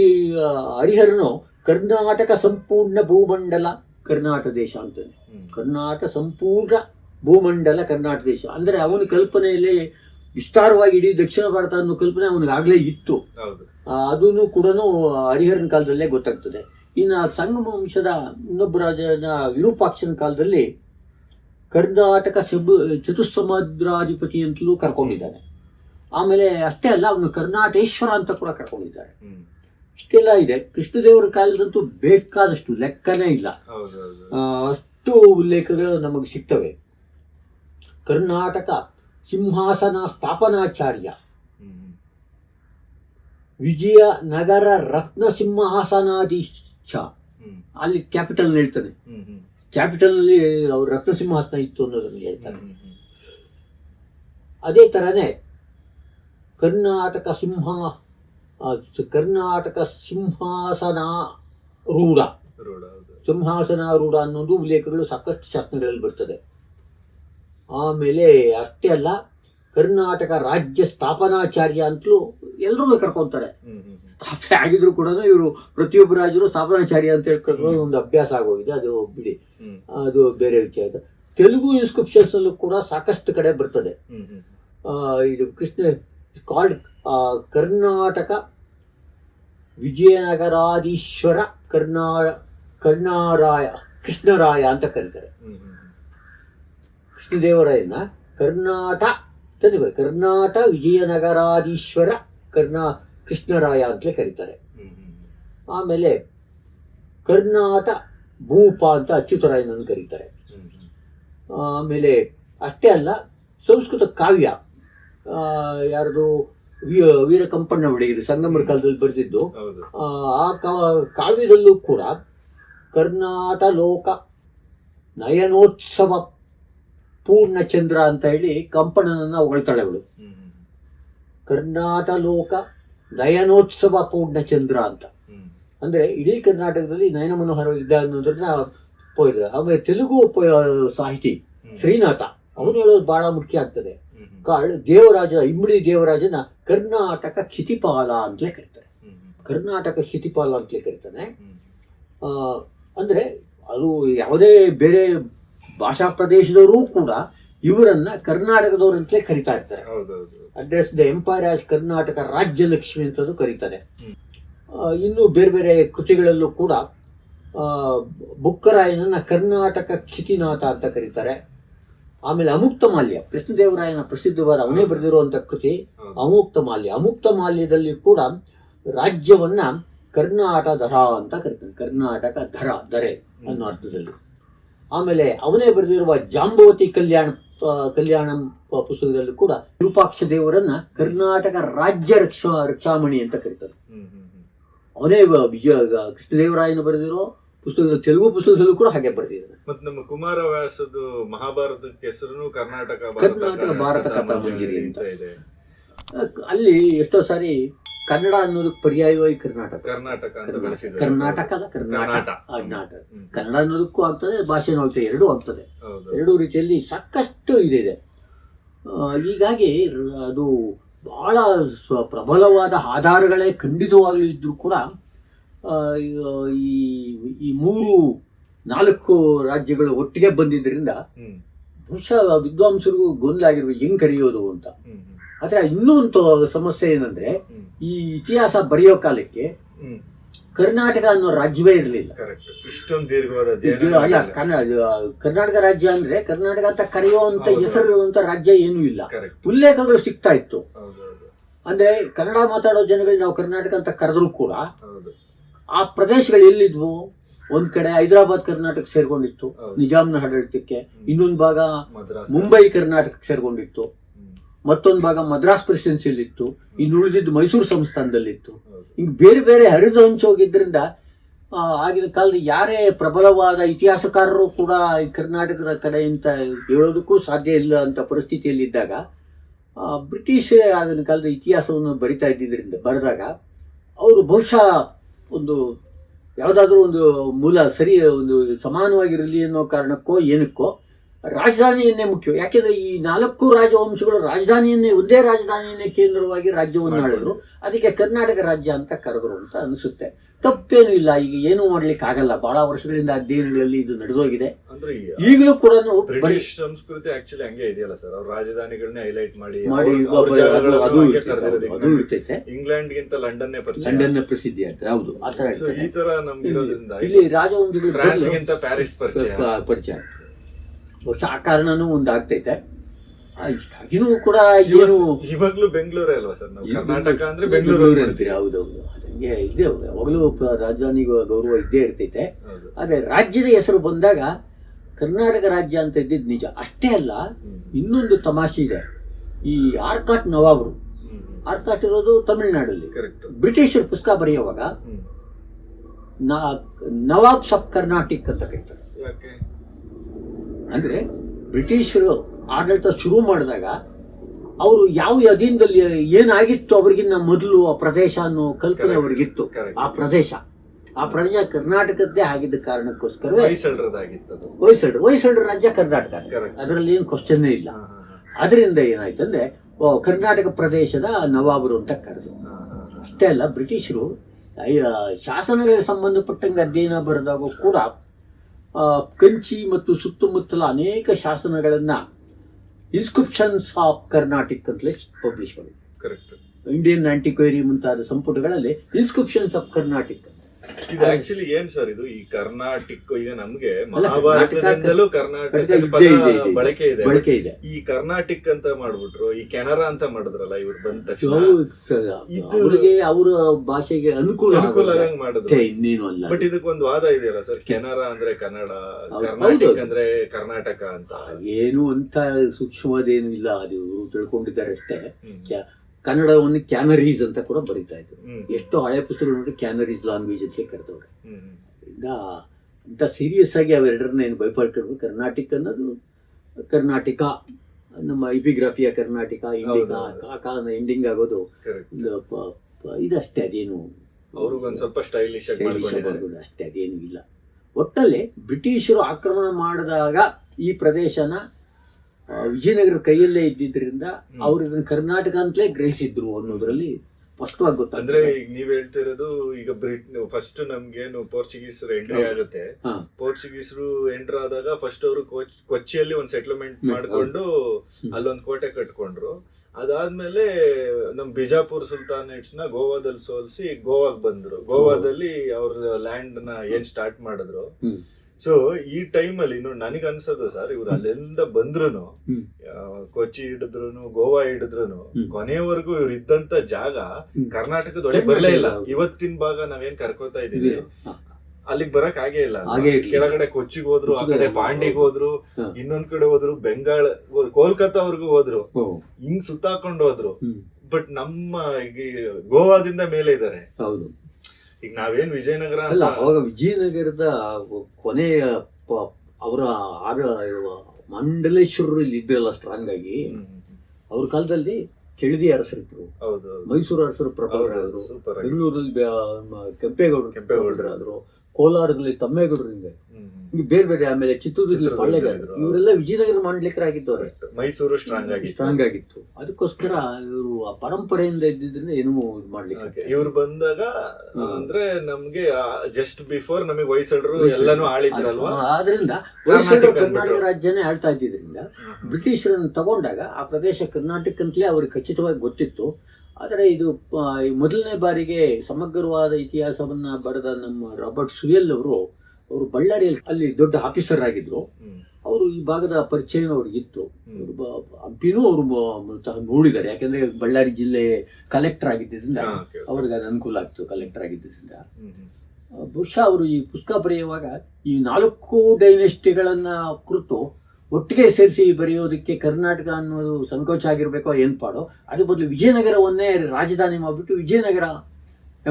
ಹರಿಹರನು ಕರ್ನಾಟಕ ಸಂಪೂರ್ಣ ಭೂಮಂಡಲ ಕರ್ನಾಟಕ ದೇಶ ಅಂತಾನೆ. ಕರ್ನಾಟಕ ಸಂಪೂರ್ಣ ಭೂಮಂಡಲ ಕರ್ನಾಟಕ ದೇಶ. ಅಂದ್ರೆ ಅವನ ಕಲ್ಪನೆಯಲ್ಲಿ ವಿಸ್ತಾರವಾಗಿ ಇಡೀ ದಕ್ಷಿಣ ಭಾರತ ಅನ್ನೋ ಕಲ್ಪನೆ ಅವನಿಗೆ ಆಗಲೇ ಇತ್ತು ಅದನ್ನು ಕೂಡ ಹರಿಹರನ ಕಾಲದಲ್ಲೇ ಗೊತ್ತಾಗ್ತದೆ. ಇನ್ನು ಸಂಗಮ ವಂಶದ ಇನ್ನೊಬ್ಬ ರಾಜನ ವಿರೂಪಾಕ್ಷನ ಕಾಲದಲ್ಲಿ ಕರ್ನಾಟಕ ಶಬ್ ಚತುಸ್ಸಮುದ್ರಾಧಿಪತಿ ಅಂತಲೂ ಕರ್ಕೊಂಡಿದ್ದಾನೆ. ಆಮೇಲೆ ಅಷ್ಟೇ ಅಲ್ಲ ಅವನು ಕರ್ನಾಟೇಶ್ವರ ಅಂತ ಕೂಡ ಕರ್ಕೊಂಡಿದ್ದಾರೆ. ಇಷ್ಟೆಲ್ಲ ಇದೆ. ಕೃಷ್ಣದೇವರ ಕಾಲದಂತೂ ಬೇಕಾದಷ್ಟು ಲೆಕ್ಕನೇ ಇಲ್ಲ. ಅಷ್ಟು ಉಲ್ಲೇಖಗಳು ನಮಗೆ ಸಿಗ್ತವೆ. ಕರ್ನಾಟಕ ಸಿಂಹಾಸನ ಸ್ಥಾಪನಾಚಾರ್ಯ. ವಿಜಯ ನಗರ ರತ್ನ ಸಿಂಹಾಸನಾಧೀಶ. ಅಲ್ಲಿ ಕ್ಯಾಪಿಟಲ್ ಹೇಳ್ತಾನೆ ಕ್ಯಾಪಿಟಲ್ನಲ್ಲಿ ಅವ್ರ ರತ್ನ ಸಿಂಹಾಸನ ಇತ್ತು ಅನ್ನೋದನ್ನು ಹೇಳ್ತಾನೆ ಅದೇ ತರನೇ ಕರ್ನಾಟಕ ಸಿಂಹ ಕರ್ನಾಟಕ ಸಿಂಹಾಸನ ರೂಢ. ರೋಡ್ ಸಿಂಹಾಸನ ರೂಢ ಅನ್ನೋದು ಉಲ್ಲೇಖಗಳು ಸಾಕಷ್ಟು ಶಾಸನಗಳಲ್ಲಿ ಬರ್ತದೆ. ಆಮೇಲೆ ಅಷ್ಟೇ ಅಲ್ಲ ಕರ್ನಾಟಕ ರಾಜ್ಯ ಸ್ಥಾಪನಾಚಾರ್ಯ ಅಂತಲೂ ಎಲ್ಲರೂ ಕರ್ಕೊಂತಾರೆ. ಸ್ಥಾಪನೆ ಆಗಿದ್ರು ಕೂಡ ಇವರು ಪ್ರತಿಯೊಬ್ಬ ರಾಜರು ಸ್ಥಾಪನಾಚಾರ್ಯ ಅಂತ ಹೇಳ್ಕೊಂಡು ಒಂದು ಅಭ್ಯಾಸ ಆಗೋಗಿದೆ. ಅದು ಬಿಡಿ. ಅದು ಬೇರೆ ವಿಷಯ ತೆಲುಗು ಇನ್ಸ್ಕ್ರಿಪ್ಷನ್ಸ್ ಅಲ್ಲೂ ಕೂಡ ಸಾಕಷ್ಟು ಕಡೆ ಬರ್ತದೆ. ಇದು ಕೃಷ್ಣ ಕಾಲ್ಡ್ ಕರ್ನಾಟಕ ವಿಜಯನಗರಾಧೀಶ್ವರ ಕರ್ನಾ ಕರ್ಣಾರಾಯ ಕೃಷ್ಣರಾಯ ಅಂತ ಕರೀತಾರೆ. ಕೃಷ್ಣದೇವರಾಯನ ಕರ್ನಾಟ ಅಂತ ತಂದೆ ಕರ್ನಾಟ ವಿಜಯನಗರಾಧೀಶ್ವರ ಕರ್ನಾ ಕೃಷ್ಣರಾಯ ಅಂತಲೇ ಕರೀತಾರೆ. ಆಮೇಲೆ ಕರ್ನಾಟ ಭೂಪ ಅಂತ ಅಚ್ಯುತರಾಯನನ್ನು ಕರೀತಾರೆ. ಆಮೇಲೆ ಅಷ್ಟೇ ಅಲ್ಲ ಸಂಸ್ಕೃತ ಕಾವ್ಯ. ಯಾರ್ದು ವೀ- ವೀರ ಕಂಪಣ್ಣ ಒಡೆಯರು ಸಂಗಮರ ಕಾಲದಲ್ಲಿ ಬರೆದಿದ್ದು. ಆ, ಕಾವ್ಯದಲ್ಲೂ ಕೂಡ ಕರ್ನಾಟ ಲೋಕ ನಯನೋತ್ಸವ ಪೂರ್ಣಚಂದ್ರ ಅಂತ ಹೇಳಿ ಕಂಪಣ್ಣನನ್ನ ಹೊಗಳ್ತಾಳೆ ಅವಳು. ಕರ್ನಾಟ ಲೋಕ ನಯನೋತ್ಸವ ಪೂರ್ಣಚಂದ್ರ ಅಂತ. ಅಂದ್ರೆ ಇಡೀ ಕರ್ನಾಟಕದಲ್ಲಿ ನಯನ ಮನೋಹರ ಇದ್ದ ಅನ್ನೋದನ್ನ ಆಮೇಲೆ ತೆಲುಗು ಸಾಹಿತಿ ಶ್ರೀನಾಥ ಅವನು ಹೇಳೋದು ಬಹಳ ಮುಖ್ಯ ಆಗ್ತದೆ. ಕಾಳ್ ದೇವರಾಜ ಇಮ್ಮಡಿ ದೇವರಾಜನ ಕರ್ನಾಟಕ ಕ್ಷಿತಿಪಾಲ ಅಂತಲೇ ಕರೀತಾರೆ. ಕರ್ನಾಟಕ ಕ್ಷಿತಿಪಾಲ ಅಂತಲೇ ಕರೀತಾನೆ. ಅಂದರೆ ಅದು ಯಾವುದೇ ಬೇರೆ ಭಾಷಾ ಪ್ರದೇಶದವರು ಕೂಡ ಇವರನ್ನ ಕರ್ನಾಟಕದವರು ಅಂತಲೇ ಕರಿತಾ ಇರ್ತಾರೆ. Address the empire as Karnataka ರಾಜ್ಯ ಲಕ್ಷ್ಮಿ ಅಂತಲೂ ಕರೀತಾರೆ. ಇನ್ನೂ ಬೇರೆ ಬೇರೆ ಕೃತಿಗಳಲ್ಲೂ ಕೂಡ ಬುಕ್ಕರಾಯನನ್ನ ಕರ್ನಾಟಕ ಕ್ಷಿತಿನಾಥ ಅಂತ ಕರೀತಾರೆ. ಆಮೇಲೆ ಅಮುಕ್ತ ಮಾಲ್ಯ. ಕೃಷ್ಣದೇವರಾಯನ ಪ್ರಸಿದ್ಧವಾದ ಅವನೇ ಬರೆದಿರುವಂತ ಕೃತಿ ಅಮುಕ್ತ ಮಾಲ್ಯ. ಅಮುಕ್ತ ಮಾಲ್ಯದಲ್ಲಿ ಕೂಡ ರಾಜ್ಯವನ್ನ ಕರ್ನಾಟಕ ದರ ಅಂತ ಕರೀತಾನೆ ಕರ್ನಾಟಕ ದರ ದರೆ ಅನ್ನೋ ಅರ್ಥದಲ್ಲಿ. ಆಮೇಲೆ ಅವನೇ ಬರೆದಿರುವ ಜಾಂಬವತಿ ಕಲ್ಯಾಣ ಕಲ್ಯಾಣಂ ಪುಸ್ತಕದಲ್ಲಿ ಕೂಡ ವಿರೂಪಾಕ್ಷ ದೇವರನ್ನ ಕರ್ನಾಟಕ ರಾಜ್ಯ ರಕ್ಷಾ ರಕ್ಷಾಮಣಿ ಅಂತ ಕರೀತಾರೆ. ಅವನೇ ವಿಜಯ ಕೃಷ್ಣದೇವರಾಯನ ಬರೆದಿರೋ ಪುಸ್ತಕದಲ್ಲಿ ತೆಲುಗು ಪುಸ್ತಕದಲ್ಲೂ ಕೂಡ ಹಾಗೆ ಬರ್ತಿದ್ದಾರೆ ಮತ್ತೆ ನಮ್ಮ ಕುಮಾರ ವ್ಯಾಸದ್ದು ಮಹಾಭಾರತಕ್ಕೆ ಹೆಸರು ಕರ್ನಾಟಕ ಕರ್ನಾಟಕ ಭಾರತ ಕಥಾ ಮಂಜರಿ ಅಂತ. ಇದೆ. ಅಲ್ಲಿ ಎಷ್ಟೋ ಸಾರಿ ಕನ್ನಡ ಅನ್ನೋದಕ್ಕೆ ಪರ್ಯಾಯವಾಗಿ ಕರ್ನಾಟಕ. ಕರ್ನಾಟಕ ಕರ್ನಾಟಕ ಕರ್ನಾಟಕ ಅಲ್ಲ ಕರ್ನಾಟಕ. ಕರ್ನಾಟಕ ಕನ್ನಡ ಅನ್ನೋದಕ್ಕೂ ಆಗ್ತದೆ ಭಾಷೆ ಆಗ್ತದೆ ಎರಡೂ ಆಗ್ತದೆ. ಎರಡೂ ರೀತಿಯಲ್ಲಿ ಸಾಕಷ್ಟು ಇದಿದೆ. ಆ, ಹೀಗಾಗಿ ಅದು ಬಹಳ ಪ್ರಬಲವಾದ ಆಧಾರಗಳೇ ಖಂಡಿತವಾಗ್ಲೂ ಇದ್ರೂ ಕೂಡ ಈ ಈ ಮೂರು ನಾಲ್ಕು ರಾಜ್ಯಗಳು ಒಟ್ಟಿಗೆ ಬಂದಿದ್ದರಿಂದ ಬಹುಶಃ ವಿದ್ವಾಂಸರಿಗೂ ಗೊಂದಲ ಆಗಿರ್ಬೋದು ಹೆಂಗ್ ಕರೆಯೋದು ಅಂತ. ಆದ್ರೆ ಇನ್ನೊಂದು ಸಮಸ್ಯೆ ಏನಂದ್ರೆ ಈ ಇತಿಹಾಸ ಬರೆಯೋ ಕಾಲಕ್ಕೆ ಕರ್ನಾಟಕ ಅನ್ನೋ ರಾಜ್ಯವೇ ಇರಲಿಲ್ಲ. ಅಲ್ಲ ಕರ್ನಾಟಕ ರಾಜ್ಯ ಅಂದ್ರೆ ಕರ್ನಾಟಕ ಅಂತ ಕರೆಯುವಂತ. ಹೆಸರು ಇರುವಂತ ರಾಜ್ಯ ಏನೂ ಇಲ್ಲ. ಉಲ್ಲೇಖಗಳು ಸಿಗ್ತಾ ಇತ್ತು. ಅಂದ್ರೆ ಕನ್ನಡ ಮಾತಾಡೋ ಜನಗಳು ನಾವು ಕರ್ನಾಟಕ ಅಂತ ಕರೆದ್ರು ಕೂಡ ಆ ಪ್ರದೇಶಗಳು ಎಲ್ಲಿದ್ವು? ಒಂದ್ ಕಡೆ ಹೈದರಾಬಾದ್ ಕರ್ನಾಟಕ ಸೇರ್ಕೊಂಡಿತ್ತು. ನಿಜಾಮ್ನ ಆಡಳಿತಕ್ಕೆ ಇನ್ನೊಂದು ಭಾಗ ಮುಂಬೈ ಕರ್ನಾಟಕಕ್ಕೆ ಸೇರ್ಕೊಂಡಿತ್ತು. ಮತ್ತೊಂದು ಭಾಗ ಮದ್ರಾಸ್ ಪ್ರೆಸಿಡೆನ್ಸಿಯಲ್ಲಿತ್ತು. ಇನ್ನು ಉಳಿದಿದ್ದು ಮೈಸೂರು ಸಂಸ್ಥಾನದಲ್ಲಿತ್ತು. ಹಿಂಗ್ ಬೇರೆ ಬೇರೆ ಹರಿದು ಹಂಚೋಗಿದ್ರಿಂದ ಆಗಿನ ಕಾಲದ ಯಾರೇ ಪ್ರಬಲವಾದ ಇತಿಹಾಸಕಾರರು ಕೂಡ ಈ ಕರ್ನಾಟಕದ ಕಡೆ ಹೇಳೋದಕ್ಕೂ ಸಾಧ್ಯ ಇಲ್ಲ ಅಂತ ಪರಿಸ್ಥಿತಿಯಲ್ಲಿದ್ದಾಗ ಬ್ರಿಟಿಷರೇ ಆಗಿನ ಕಾಲದ ಇತಿಹಾಸವನ್ನು ಬರಿತಾ ಇದ್ದಿದ್ದರಿಂದ ಬರೆದಾಗ ಅವರು ಬಹುಶಃ ಒಂದು ಯಾವುದಾದ್ರೂ ಒಂದು ಮೂಲ ಸರಿ ಒಂದು ಸಮಾನವಾಗಿರಲಿ ಅನ್ನೋ ಕಾರಣಕ್ಕೋ ಏನಕ್ಕೋ ರಾಜಧಾನಿಯನ್ನೇ ಮುಖ್ಯ. ಯಾಕೆಂದ್ರೆ ಈ ನಾಲ್ಕು ರಾಜವಂಶಗಳು ರಾಜಧಾನಿಯನ್ನೇ ಒಂದೇ ರಾಜಧಾನಿಯನ್ನೇ ಕೇಂದ್ರವಾಗಿ ರಾಜ್ಯವನ್ನು ಆಳಿದ್ರು ಅದಕ್ಕೆ ಕರ್ನಾಟಕ ರಾಜ್ಯ ಅಂತ ಕರೆದ್ರು ಅಂತ ಅನಿಸುತ್ತೆ. ತಪ್ಪೇನು ಇಲ್ಲ. ಈಗ ಏನು ಮಾಡ್ಲಿಕ್ಕೆ ಆಗಲ್ಲ. ಬಹಳ ವರ್ಷಗಳಿಂದ ಅಧ್ಯಯನಗಳಲ್ಲಿ ಇದು ನಡೆದೋಗಿದೆ. ಈಗಲೂ ಕೂಡ ಬ್ರಿಟಿಷ್ ಸಂಸ್ಕೃತಿ ಆಕ್ಚುಲಿ ಹಂಗೆ ಇದೆಯಲ್ಲ ಸರ್. ಅವ್ರ ರಾಜಧಾನಿಗಳನ್ನೇ ಹೈಲೈಟ್ ಮಾಡಿ ಮಾಡಿ ಇಂಗ್ಲೆಂಡ್ ಗಿಂತ ಲಂಡನ್ನೇ ಪರಿಚಯ ಲಂಡನ್ ಪ್ರಸಿದ್ಧಿ. ಆಗ್ತದೆ. ಹೌದು ಆ ತರ ಸೊ ಈ ತರ ನಮ್ಗೆ ಇಲ್ಲಿ ರಾಜವಂಶಗಳು ಫ್ರಾನ್ಸ್ ಗಿಂತ ಪ್ಯಾರಿಸ್ ಪರಿಚಯ. ಪರಿಚಯ ಬಹುಶಃ ಆ ಕಾರಣನೂ ಒಂದು ಆಗ್ತೈತೆ ಇಷ್ಟಾಗಿನೂ ಕೂಡ ಏನು ಇವಾಗ್ಲೂ ಬೆಂಗಳೂರೇ ಅಲ್ವಾ ಸರ್ ನಾವು? ಕರ್ನಾಟಕ ಅಂದ್ರೆ ಬೆಂಗಳೂರು ಇರ್ತೀರಿ ಹೌದೌದು ಅದಂಗೆ ಇದೆ ಯಾವಾಗಲೂ ರಾಜಧಾನಿ ಗೌರವ ಇದ್ದೇ ಇರ್ತೈತೆ. ಆದರೆ ರಾಜ್ಯದ ಹೆಸರು ಬಂದಾಗ ಕರ್ನಾಟಕ ರಾಜ್ಯ ಅಂತ ಇದ್ದಿದ್ದು ನಿಜ. ಅಷ್ಟೇ ಅಲ್ಲ ಇನ್ನೊಂದು ತಮಾಷೆ ಇದೆ. ಈ ಆರ್ಕಾಟ್ ನವಾಬರು. ಆರ್ಕಾಟ್ ಇರೋದು ತಮಿಳುನಾಡಲ್ಲಿ. ಕರೆಕ್ಟ್ ಬ್ರಿಟಿಷರು ಪುಸ್ತಕ ಬರೆಯುವಾಗ ನಾ- ನವಾಬ್ ಸಬ್ ಕರ್ನಾಟಿಕ್ ಅಂತ ಕರೀತಾರೆ. ಅಂದ್ರೆ ಬ್ರಿಟಿಷರು ಆಡಳಿತ ಶುರು ಮಾಡಿದಾಗ ಅವರು ಯಾವ ಅಧೀನದಲ್ಲಿ ಏನಾಗಿತ್ತು ಅವ್ರಿಗಿನ್ನ ಮೊದಲು ಆ ಪ್ರದೇಶ ಅನ್ನೋ ಕಲ್ಪನೆ. ಅವ್ರಿಗಿತ್ತು. ಆ ಪ್ರದೇಶ. ಆ ಪ್ರದೇಶ ಕರ್ನಾಟಕದ್ದೇ ಆಗಿದ್ದ ಕಾರಣಕ್ಕೋಸ್ಕರವೇ ಹೊಯ್ಸಳರು. ಹೊಯ್ಸಳರ ರಾಜ್ಯ ಕರ್ನಾಟಕ. ಅದರಲ್ಲಿ ಏನು ಕ್ವಶನ್ನೇ ಇಲ್ಲ. ಅದರಿಂದ ಏನಾಯ್ತು ಅಂದ್ರೆ ಕರ್ನಾಟಕ ಪ್ರದೇಶದ ನವಾಬರು ಅಂತ ಕರೆದು. ಅಷ್ಟೇ ಅಲ್ಲ ಬ್ರಿಟಿಷರು ಶಾಸನಗಳಿಗೆ ಸಂಬಂಧಪಟ್ಟಂಗೆ ಅಧ್ಯಯನ ಬರೆದಾಗ ಕೂಡ ಕಂಚಿ ಮತ್ತು ಸುತ್ತಮುತ್ತಲ ಅನೇಕ ಶಾಸನಗಳನ್ನು ಇನ್ಸ್ಕ್ರಿಪ್ಷನ್ಸ್ ಆಫ್ ಕರ್ನಾಟಿಕ್ ಅಂತಲೇ ಪಬ್ಲಿಷ್ ಮಾಡಿದೆ. ಕರೆಕ್ಟ್ ಇಂಡಿಯನ್ ಆಂಟಿಕ್ವೈರಿ ಮುಂತಾದ ಸಂಪುಟಗಳಲ್ಲಿ ಇನ್ಸ್ಕ್ರಿಪ್ಷನ್ಸ್ ಆಫ್ ಕರ್ನಾಟಿಕ್ ಇದು ಆಕ್ಚುಲಿ ಏನ್ ಸರ್ ಇದು? ಈ ಕರ್ನಾಟಕ ಈಗ ನಮ್ಗೆ ಮಹಾಭಾರತದಿಂದಲೂ ಕರ್ನಾಟಕ. ಬಳಕೆ ಇದೆ. ಬಳಕೆ ಇದೆ. ಈ ಕರ್ನಾಟಕ ಅಂತ ಮಾಡ್ಬಿಟ್ರು ಈ ಕೆನರಾ ಅಂತ ಮಾಡಿದ್ರಲ್ಲ ಇವ್ರು ಬಂದ ತಕ್ಷಣ. ಅವರ ಭಾಷೆಗೆ ಅನುಕೂಲ ಅನುಕೂಲ ಮಾಡಿದ್ರು. ಇನ್ನೇನು ಅಲ್ಲ. ಬಟ್ ಇದಕ್ಕೊಂದು ವಾದ ಇದೆಯಲ್ಲ ಸರ್ ಕೆನರಾ ಅಂದ್ರೆ ಕನ್ನಡ. ಕರ್ನಾಟಕ ಅಂದ್ರೆ ಕರ್ನಾಟಕ ಅಂತ. ಏನು ಅಂತ ಸೂಕ್ಷ್ಮದೇನು ಇಲ್ಲ ಅದು ತಿಳ್ಕೊಂಡಿದ್ದಾರೆ ಅಷ್ಟೇ. ಕನ್ನಡವನ್ನು ಕ್ಯಾನರೀಸ್ ಅಂತ ಕೂಡ ಬರೀತಾ ಇದ್ರು. ಎಷ್ಟೋ ಹಳೆ ಪುಸ್ತಕ ನೋಡಿ ಕ್ಯಾನರೀಸ್ ಲ್ಯಾಂಗ್ವೇಜ್ ಅಂತ ಕರೆದವ್ರೆ. ಇಂಥ ಸೀರಿಯಸ್ ಆಗಿ ಅವೆರಡರನ್ನ ಏನು ಭಯಪಡ್ಕೊಂಡು ಕರ್ನಾಟಕ ಅನ್ನೋದು ಕರ್ನಾಟಕ ನಮ್ಮ ಇಪಿಗ್ರಫಿಯ ಕರ್ನಾಟಕ ಇಂಡಿಂಗ್ ಎಂಡಿಂಗ್ ಆಗೋದು ಇದಷ್ಟೇ ಅದೇನು ಸ್ವಲ್ಪ ಸ್ಟೈಲಿಶ್ ಅಷ್ಟೇ ಅದೇನು ಇಲ್ಲ. ಒಟ್ಟಲ್ಲಿ ಬ್ರಿಟಿಷರು ಆಕ್ರಮಣ ಮಾಡಿದಾಗ ಈ ಪ್ರದೇಶನ ವಿಜಯನಗರ ಕೈಯಲ್ಲೇ ಇದ್ದಿದ್ರಿಂದ. ಅವ್ರು ಇದನ್ನ ಕರ್ನಾಟಕ ಅಂತಲೇ ಗ್ರಹಿಸಿದ್ರು ಅನ್ನೋದ್ರಲ್ಲಿ ಸ್ಪಷ್ಟವಾಗಿ ಅಂದ್ರೆ ಗೊತ್ತಾಗ್ತದೆ ಈಗ ನೀವ್ ಹೇಳ್ತಿರೋದು ಈಗ ಬ್ರಿಟ್ ಫಸ್ಟ್ ನಮ್ಗೇನು ಪೋರ್ಚುಗೀಸರು ಎಂಟ್ರಿ ಆಗುತ್ತೆ. ಪೋರ್ಚುಗೀಸರು ಎಂಟರ್ ಆದಾಗ ಫಸ್ಟ್ ಅವರು ಕೊಚ್ಚಿಯಲ್ಲಿ ಒಂದ್ ಸೆಟ್ಲ್ಮೆಂಟ್ ಮಾಡ್ಕೊಂಡು. ಅಲ್ಲೊಂದ್ ಕೋಟೆ ಕಟ್ಕೊಂಡ್ರು ಅದಾದ್ಮೇಲೆ ನಮ್ ಬಿಜಾಪುರ್ ಸುಲ್ತಾನೇಟ್ಸ್ನ ಗೋವಾದಲ್ಲಿ ಸೋಲ್ಸಿ ಗೋವಾಗ್ ಬಂದ್ರು ಗೋವಾದಲ್ಲಿ ಅವ್ರ ಲ್ಯಾಂಡ್ನ ಏನ್ ಸ್ಟಾರ್ಟ್ ಮಾಡಿದ್ರು. ಸೊ ಈ ಟೈಮ್ ಅಲ್ಲಿ ನನಗೆ ಅನ್ಸೋದು ಸರ್ ಇವ್ರು ಅಲ್ಲೆಲ್ಲ ಬಂದ್ರು. ಕೊಚ್ಚಿ ಹಿಡಿದ್ರು ಗೋವಾ ಹಿಡಿದ್ರು. ಕೊನೆವರೆಗೂ ಇವ್ರು ಇದ್ದಂತ ಜಾಗ. ಕರ್ನಾಟಕದೊಳಗೆ ಬರಲೇ ಇಲ್ಲ. ಇವತ್ತಿನ ಭಾಗ ನಾವೇನ್ ಕರ್ಕೋತಾ ಇದೀವಿ? ಇದು, ಅಲ್ಲಿಗೆ ಬರಕ್ ಆಗೇ ಇಲ್ಲ? ಕೆಳಗಡೆ ಕೊಚ್ಚಿಗೆ ಹೋದ್ರು ಆ ಕಡೆ. ಪಾಂಡಿಗೆ ಹೋದ್ರು ಇನ್ನೊಂದ್ ಕಡೆ ಹೋದ್ರು ಬೆಂಗಾಳ ಕೋಲ್ಕತ್ತಾವರೆಗೂ ಹೋದ್ರು. ಹಿಂಗ್ ಸುತ್ತಾಕೊಂಡು ಹೋದ್ರು. ಬಟ್ ನಮ್ಮ ಗೋವಾದಿಂದ ಮೇಲೆ ಇದಾರೆ. ಈಗ ನಾವೇನ್ ವಿಜಯನಗರ ಅಲ್ಲ ಅವಾಗ ವಿಜಯನಗರದ ಕೊನೆಯ ಅವರ ಆಗ ಮಂಡಲೇಶ್ವರರು ಇಲ್ಲಿ ಇದ್ರಲ್ಲ ಸ್ಟ್ರಾಂಗ್ ಆಗಿ. ಅವ್ರ ಕಾಲದಲ್ಲಿ ಕೆಳದಿ ಅರಸರಿದ್ರು. ಮೈಸೂರು ಅರಸರು ಪ್ರಭಾವ ಬೆಂಗಳೂರಲ್ಲಿ ಕೆಂಪೇಗೌಡರು ಕೆಂಪೇಗೌಡರು. ಕೋಲಾರದಲ್ಲಿ ತಮ್ಮೇಗೌಡರು ಹ್ಮ್. ಬೇರೆ ಬೇರೆ ಆಮೇಲೆ ಚಿತ್ರದುರ್ಗದಲ್ಲಿ ಚಿತ್ರದುರ್ಗ ಪಾಳ್ಯಗಾರ. ಇವರೆಲ್ಲ ವಿಜಯನಗರ ಮಾಡ್ಲಿಕ್ಕರಾಗಿದ್ದವ್ರೆ. ಮೈಸೂರು ಸ್ಟ್ರಾಂಗ್ ಆಗಿ ಸ್ಟ್ರಾಂಗ್ ಆಗಿತ್ತು. ಅದಕ್ಕೋಸ್ಕರ ಇವರು ಆ ಪರಂಪರೆಯಿಂದ ಇದ್ದಿದ್ರಿಂದ ಏನು ಇದು ಮಾಡ್ಲಿಕ್ಕೆ ಇವ್ರು ಬಂದಾಗ ಅಂದ್ರೆ ನಮ್ಗೆ ಜಸ್ಟ್ ಬಿಫೋರ್ ನಮಗೆ ಹೊಯ್ಸಳರು ಎಲ್ಲಾನು ಆಳಿದ್ರಲ್ವಾ? ಆದ್ರಿಂದ ಕರ್ನಾಟಕ ಹೊಯ್ಸಳರು ಕರ್ನಾಟಕ. ರಾಜ್ಯನೇ ಆಳ್ತಾ ಇದ್ದಿದ್ರಿಂದ ಬ್ರಿಟಿಷರನ್ನು ತಗೊಂಡಾಗ ಆ ಪ್ರದೇಶ ಕರ್ನಾಟಕ ಅಂತಲೇ ಅವ್ರಿಗೆ ಖಚಿತವಾಗಿ ಗೊತ್ತಿತ್ತು. ಆದರೆ ಇದು ಮೊದಲನೇ ಬಾರಿಗೆ ಸಮಗ್ರವಾದ ಇತಿಹಾಸವನ್ನ ಬರೆದ ನಮ್ಮ ರಾಬರ್ಟ್ ಸುಯಲ್ ಅವರು ಅವರು ಬಳ್ಳಾರಿಯಲ್ಲಿ ಅಲ್ಲಿ ದೊಡ್ಡ ಆಫೀಸರ್ ಆಗಿದ್ರು. ಅವರು ಈ ಭಾಗದ ಪರಿಚಯನ ಅವ್ರಿಗಿತ್ತು ಅಬ್ಬಿನೂ ಅವ್ರು ಬ- ಹಂಪಿನೂ ಅವರು ನೋಡಿದ್ದಾರೆ ಯಾಕಂದ್ರೆ ಬಳ್ಳಾರಿ ಜಿಲ್ಲೆ ಕಲೆಕ್ಟರ್ ಆಗಿದ್ದರಿಂದ. ಅವ್ರಿಗೆ ಅದು ಅನುಕೂಲ ಆಗ್ತು ಕಲೆಕ್ಟರ್ ಆಗಿದ್ದರಿಂದ. ಬಹುಶಃ ಅವರು ಈ ಪುಸ್ತಕ ಬರೆಯುವಾಗ ಈ ನಾಲ್ಕು ಡೈನೆಸ್ಟಿಗಳನ್ನ ಕುರಿತು ಒಟ್ಟಿಗೆ ಸೇರಿಸಿ ಬರೆಯೋದಕ್ಕೆ ಕರ್ನಾಟಕ ಅನ್ನೋದು ಸಂಕೋಚ ಆಗಿರಬೇಕೋ ಏನ್ ಪಾಡೋ? ಅದ್ರ ಬದಲು ವಿಜಯನಗರವನ್ನೇ ರಾಜಧಾನಿ ಮಾಡಿಬಿಟ್ಟು ವಿಜಯನಗರ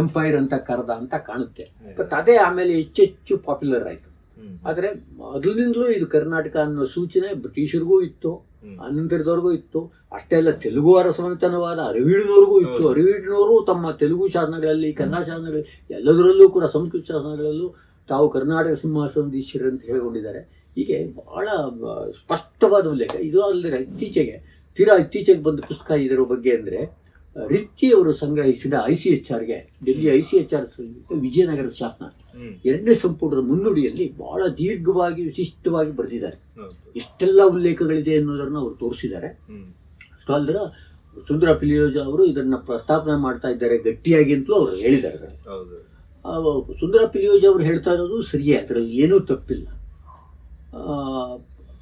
ಎಂಪೈರ್ ಅಂತ ಕರೆದ ಅಂತ ಕಾಣುತ್ತೆ. ಬಟ್ ಅದೇ ಆಮೇಲೆ ಹೆಚ್ಚೆಚ್ಚು ಪಾಪ್ಯುಲರ್ ಆಯ್ತು. ಆದರೆ ಮೊದಲಿನಿಂದಲೂ ಇದು ಕರ್ನಾಟಕ ಅನ್ನೋ ಸೂಚನೆ ಬ್ರಿಟಿಷರಿಗೂ ಇತ್ತು ಅನಂತರದವರೆಗೂ ಇತ್ತು. ಅಷ್ಟೇ ಅಲ್ಲ ತೆಲುಗು ಅರಸಮನೆತನವಾದ ಅರಿವೀಡಿನವ್ರಿಗೂ ಇತ್ತು. ಅರಿವೀಡಿನವರು ತಮ್ಮ ತೆಲುಗು ಶಾಸನಗಳಲ್ಲಿ ಕನ್ನಡ ಶಾಸನಗಳಲ್ಲಿ ಎಲ್ಲದರಲ್ಲೂ ಕೂಡ ಸಂಸ್ಕೃತ ಶಾಸನಗಳಲ್ಲೂ ತಾವು ಕರ್ನಾಟಕ ಸಿಂಹಾಸನದೀಶ್ವರ ಅಂತ ಹೇಳಿಕೊಂಡಿದ್ದಾರೆ. ಹೀಗೆ ಬಹಳ ಸ್ಪಷ್ಟವಾದ ಉಲ್ಲೇಖ ಇದು ಅಲ್ಲದೆ ಇತ್ತೀಚೆಗೆ ತೀರಾ ಇತ್ತೀಚೆಗೆ ಬಂದ ಪುಸ್ತಕ ಇದರ ಬಗ್ಗೆ ಅಂದರೆ ರಿತ್ತಿಯವರು ಸಂಗ್ರಹಿಸಿದ I C H ಆರ್ಗೆ Delhi I C H R Vijayanagara ಶಾಸನ ಎರಡನೇ ಸಂಪುಟದ ಮುನ್ನುಡಿಯಲ್ಲಿ ಬಹಳ ದೀರ್ಘವಾಗಿ ವಿಶಿಷ್ಟವಾಗಿ ಬರೆದಿದ್ದಾರೆ. ಎಷ್ಟೆಲ್ಲ ಉಲ್ಲೇಖಗಳಿದೆ ಅನ್ನೋದನ್ನು ಅವರು ತೋರಿಸಿದ್ದಾರೆ. ಹ್ಮ್. ಅಷ್ಟು ಅಲ್ದರ ಸುಂದರ ಪಿಲಿಯೋಜ ಅವರು ಇದನ್ನು ಪ್ರಸ್ತಾಪನೆ ಮಾಡ್ತಾ ಇದ್ದಾರೆ ಗಟ್ಟಿಯಾಗಿ ಅಂತಲೂ ಅವರು ಹೇಳಿದ್ದಾರೆ. ಸುಂದರ ಪಿಲಿಯೋಜ ಅವರು ಹೇಳ್ತಾ ಇರೋದು ಸರಿಯೇ ಅದರಲ್ಲಿ ಏನೂ ತಪ್ಪಿಲ್ಲ.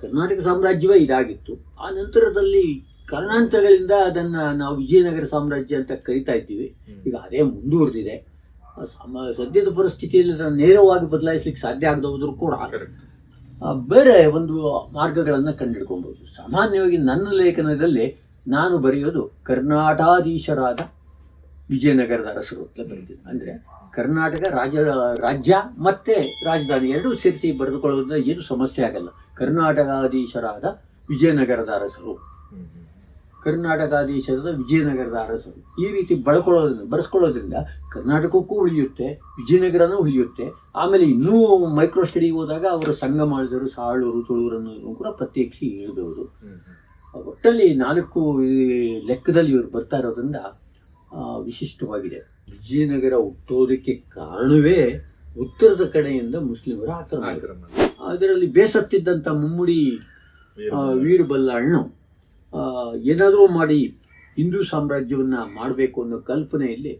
ಕರ್ನಾಟಕ ಸಾಮ್ರಾಜ್ಯವೇ ಇದಾಗಿತ್ತು. ಆ ನಂತರದಲ್ಲಿ ಕಾರಣಾಂತರಗಳಿಂದ ಅದನ್ನು ನಾವು ವಿಜಯನಗರ ಸಾಮ್ರಾಜ್ಯ ಅಂತ ಕರಿತಾ ಇದ್ದೀವಿ. ಈಗ ಅದೇ ಮುಂದುವರೆದಿದೆ. ಸದ್ಯದ ಪರಿಸ್ಥಿತಿಯಲ್ಲಿ ಅದನ್ನು ನೇರವಾಗಿ ಬದಲಾಯಿಸ್ಲಿಕ್ಕೆ ಸಾಧ್ಯ ಆಗದ ಹೋದ್ರು ಕೂಡ ಬೇರೆ ಒಂದು ಮಾರ್ಗಗಳನ್ನು ಕಂಡುಹಿಡ್ಕೊಬಹುದು ಸಾಮಾನ್ಯವಾಗಿ ನನ್ನ ಲೇಖನದಲ್ಲಿ ನಾನು ಬರೆಯೋದು ಕರ್ನಾಟಾಧೀಶರಾದ ವಿಜಯನಗರದ ಅರಸರು ಅಂತ ಬರೀತೀನಿ ಅಂದ್ರೆ ಕರ್ನಾಟಕ ರಾಜ ರಾಜ್ಯ ಮತ್ತೆ ರಾಜಧಾನಿ ಎರಡೂ ಸೇರಿಸಿ ಬರೆದುಕೊಳ್ಳೋದ್ರಿಂದ ಏನು ಸಮಸ್ಯೆ ಆಗಲ್ಲ ಕರ್ನಾಟಕಾಧೀಶರಾದ ವಿಜಯನಗರದ ಅರಸರು ಕರ್ನಾಟಕ ಹ್ಮ್. ಕರ್ನಾಟಕಾಧೀಶರದ ವಿಜಯನಗರದ ಅರಸರು ಈ ರೀತಿ ಬಳಕೊಳ್ಳೋದ್ರಿಂದ ಬರೆಸ್ಕೊಳ್ಳೋದ್ರಿಂದ ಕರ್ನಾಟಕಕ್ಕೂ ಉಳಿಯುತ್ತೆ ವಿಜಯನಗರನೂ ಉಳಿಯುತ್ತೆ ಆಮೇಲೆ ಇನ್ನೂ ಮೈಕ್ರೋ ಸ್ಟಡಿ ಹೋದಾಗ ಅವರು ಸಂಗಮಾಳಿದರು ಸಾಳೂರು ತುಳೂರನ್ನು ಕೂಡ ಪ್ರತ್ಯೇಕಿಸಿ ಹೇಳ್ಬೋದು ಹ್ಮ್. ಒಟ್ಟಲ್ಲಿ ನಾಲ್ಕು ಲೆಕ್ಕದಲ್ಲಿ ಇವರು ಬರ್ತಾ ಇರೋದ್ರಿಂದ ವಿಶಿಷ್ಟವಾಗಿದೆ ವಿಜಯನಗರ ಹುಟ್ಟೋದಕ್ಕೆ ಕಾರಣವೇ ಉತ್ತರದ ಕಡೆಯಿಂದ ಮುಸ್ಲಿಮರ ಆಕ್ರಮಣ. ಅದರಲ್ಲಿ ಬೇಸತ್ತಿದ್ದಂಥ ಮುಮ್ಮಡಿ ಆ, ವೀರಭದ್ರ. ವೀರಬಲ್ಲ ಅಣ್ಣ ಏನಾದರೂ ಮಾಡಿ ಹಿಂದೂ ಸಾಮ್ರಾಜ್ಯವನ್ನ ಮಾಡಬೇಕು ಅನ್ನೋ ಕಲ್ಪನೆಯಲ್ಲಿ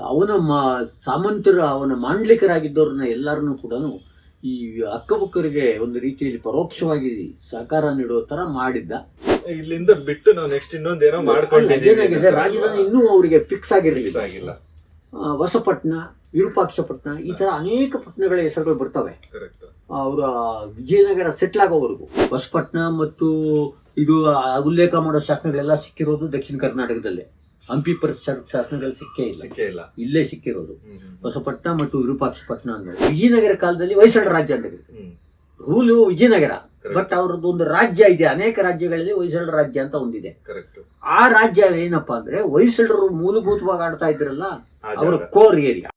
ಅವನ ಮಾ ಸಾಮಂತರ ಅವನ ಮಾಂಡ್ಲಿಕರಾಗಿದ್ದವ್ರನ್ನ ಎಲ್ಲರನ್ನೂ ಕೂಡ ಈ ಅಕ್ಕಬುಕ್ಕರಿಗೆ ಒಂದು ರೀತಿಯಲ್ಲಿ ಪರೋಕ್ಷವಾಗಿ ಸಹಕಾರ ನೀಡುವ ತರ ಮಾಡಿದ್ದ. ಇಲ್ಲಿಂದ ಬಿಟ್ಟು ನಾವು ನೆಕ್ಸ್ಟ್ ಇನ್ನೊಂದೇನೋ ಮಾಡ್ಕೊಂಡಿದ್ದೀವಿ. ರಾಜಧಾನಿ ಇನ್ನೂ ಅವರಿಗೆ ಫಿಕ್ಸ್ ಆಗಿರಲಿಲ್ಲ. ಹೊಸಪಟ್ನ ವಿರೂಪಾಕ್ಷಪಟ್ನ ಈ ತರ ಅನೇಕ ಪಟ್ಟಣಗಳ ಹೆಸರುಗಳು ಬರ್ತವೆ. ಕರೆಕ್ಟ್ ಅವರ ವಿಜಯನಗರ ಸೆಟ್ಲ್ ಆಗೋವರೆಗೂ. ಹೊಸಪಟ್ನ ಮತ್ತು ಇದು ಉಲ್ಲೇಖ ಮಾಡೋ ಶಾಸನಗಳೆಲ್ಲ ಸಿಕ್ಕಿರೋದು ದಕ್ಷಿಣ ಕರ್ನಾಟಕದಲ್ಲೇ. ಹಂಪಿ ಪರಿಸರ ಶಾಸನಗಳು ಸಿಕ್ಕೇ ಇಲ್ಲ. ಸಿಕ್ಕೇ ಇಲ್ಲ. ಇಲ್ಲೇ ಸಿಕ್ಕಿರೋದು. ಹೊಸಪಟ್ಟಣ ಮತ್ತು ವಿರೂಪಾಕ್ಷಪಟ್ಟಣ ಅಂದ್ರೆ ವಿಜಯನಗರ ಕಾಲದಲ್ಲಿ ಹೊಯ್ಸಳ ರಾಜ್ಯ ಅಂತ. ರೂಲು ವಿಜಯನಗರ. ಬಟ್ ಅವ್ರದ್ದು ಒಂದು ರಾಜ್ಯ ಇದೆ. ಅನೇಕ ರಾಜ್ಯಗಳಲ್ಲಿ ಹೊಯ್ಸಳ ರಾಜ್ಯ ಅಂತ ಒಂದಿದೆ. ಕರೆಕ್ಟ್ ಆ ರಾಜ್ಯ ಏನಪ್ಪಾ ಅಂದ್ರೆ ಹೊಯ್ಸಳರು ಮೂಲಭೂತವಾಗಿ ಆಡ್ತಾ ಇದ್ರಲ್ಲ ಅವರ ಕೋರ್ ಏರಿಯಾ